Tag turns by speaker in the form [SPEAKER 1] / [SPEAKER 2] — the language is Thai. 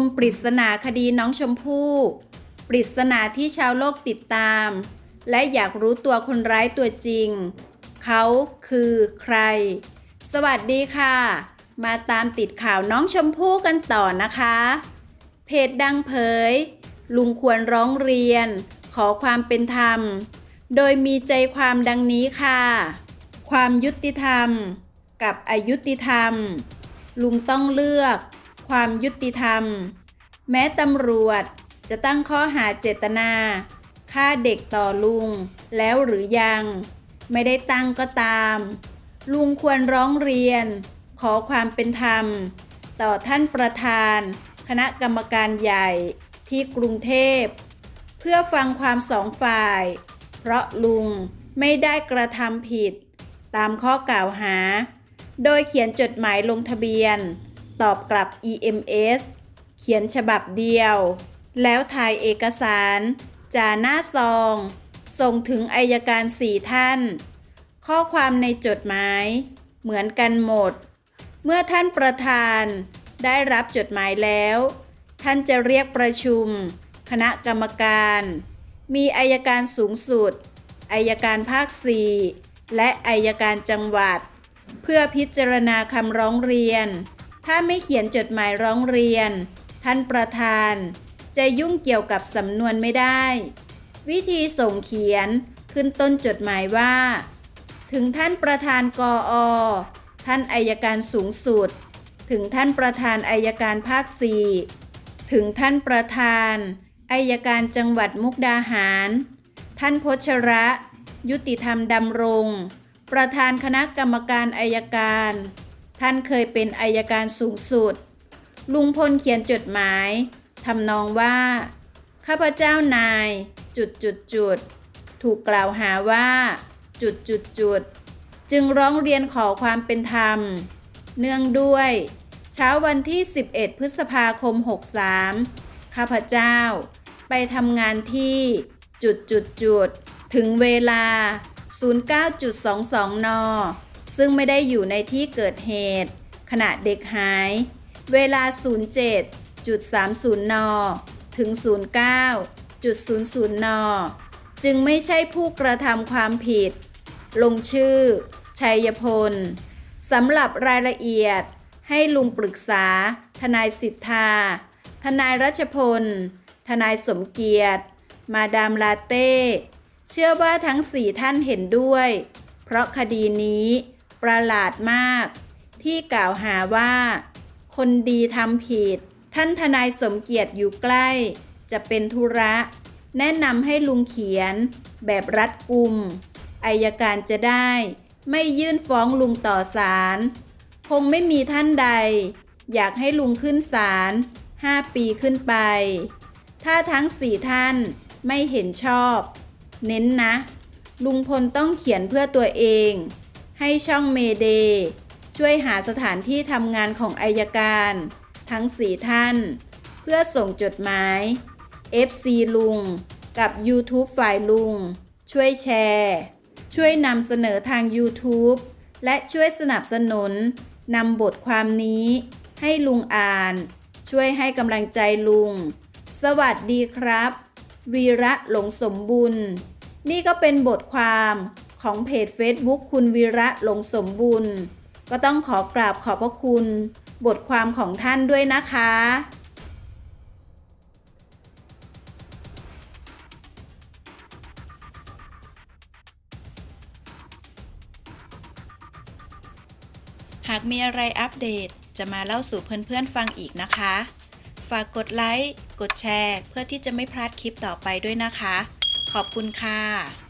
[SPEAKER 1] มปริศนาคดีน้องชมพู่ ปริศนาที่ชาวโลกติดตาม และอยากรู้ตัวคนร้ายตัวจริง เขาคือใคร สวัสดีค่ะ มาตามติดข่าวน้องชมพู่กันต่อนะคะ เพจดังเผย ลุงควรร้องเรียน ขอความเป็นธรรม โดยมีใจความดังนี้ค่ะ ความยุติธรรม กับอายุติธรรม ลุงต้องเลือก ความยุติธรรม แม้ตำรวจจะตั้งข้อหาเจตนาฆ่าเด็กต่อลุงแล้วหรือยัง ไม่ได้ตั้งก็ตาม ลุงควรร้องเรียน ขอความเป็นธรรม ต่อท่านประธาน คณะกรรมการใหญ่ที่กรุงเทพ เพื่อฟังความสองฝ่าย เพราะลุงไม่ได้กระทำผิด ตามข้อกล่าวหา โดยเขียนจดหมายลงทะเบียน ตอบกลับ EMS เขียนฉบับเดียว แล้วถ่ายเอกสารจาหน้าซอง ส่งถึงอายการสี่ท่าน ข้อความในจดหมาย เหมือนกันหมด เมื่อท่านประธานได้รับจดหมายแล้ว ท่านจะเรียกประชุม คณะกรรมการ มีอายการสูงสุดอายการภาค4และอายการจังหวัด เพื่อพิจารณาคำร้องเรียน ถ้าไม่เขียนจดหมายร้องเรียน ท่านประธาน จะยุ่งเกี่ยวกับสำนวนไม่ได้ วิธีส่งเขียนขึ้นต้นจดหมายว่า ถึงท่านประธานกออท่านอายการสูงสุด ถึงท่านประธานอายการภาค4ถึงท่านประธานอายการจังหวัดมุกดาหาร ท่านพชระ ยุติธรรมดำรง ประธานคณะกรรมการอายการ ท่านเคยเป็นอายการสูงสุด ลุงพลเขียนจดหมายทำนองว่า ข้าพเจ้านายจุดจุดจุดถูกกล่าวหาว่า จุดจุดจุดจึงร้องเรียนขอความเป็นธรรม เนื่องด้วย เช้าวันที่ 11 พฤษภาคม 63 ข้าพเจ้า ไปทำงานที่จุดจุดจุดถึงเวลา 09.22 น ซึ่งไม่ได้อยู่ในที่เกิดเหตุ ขณะเด็กหาย เวลา 07.30 น ถึง 09.00 น จึงไม่ใช่ผู้กระทำความผิด ลงชื่อ ชัยพล สำหรับรายละเอียดให้ลุงปรึกษา ทนายสิทธา ทนายรัชพล ทนายสมเกียรติ มาดามลาเต้ เชื่อว่าทั้งสี่ท่านเห็นด้วย เพราะคดีนี้ ประหลาดมาก ที่กล่าวหาว่า คนดีทำผิด ท่านทนายสมเกียรติอยู่ใกล้ จะเป็นธุระ แนะนำให้ลุงเขียน แบบรัดกุมอายการจะได้ ไม่ยื่นฟ้องลุงต่อศาลคงไม่มีท่านใด อยากให้ลุงขึ้นศาล5ปีขึ้นไป ถ้าทั้งสี่ท่านไม่เห็นชอบ เน้นนะ ลุงพลต้องเขียนเพื่อตัวเอง ให้ช่องเมเดช่วยหาสถานที่ทำงานของอายการ ทั้งสี่ท่าน เพื่อส่งจดหมาย FC ลุง กับ YouTube ฝ่ายลุง ช่วยแชร์ ช่วยนำเสนอทาง YouTube และช่วยสนับสนุนนำบทความนี้ ให้ลุงอ่าน ช่วยให้กำลังใจลุง สวัสดีครับ วีระหลงสมบุญ นี่ก็เป็นบทความ ของเพจ Facebook คุณวีระหลงสมบุญ ก็ต้องขอกราบขอบพระคุณ บทความของท่านด้วยนะคะ หากมีอะไรอัปเดตจะมาเล่าสู่เพื่อนๆฟังอีกนะคะ ฝากกดไลค์ กดแชร์ เพื่อที่จะไม่พลาดคลิปต่อไปด้วยนะคะ ขอบคุณค่ะ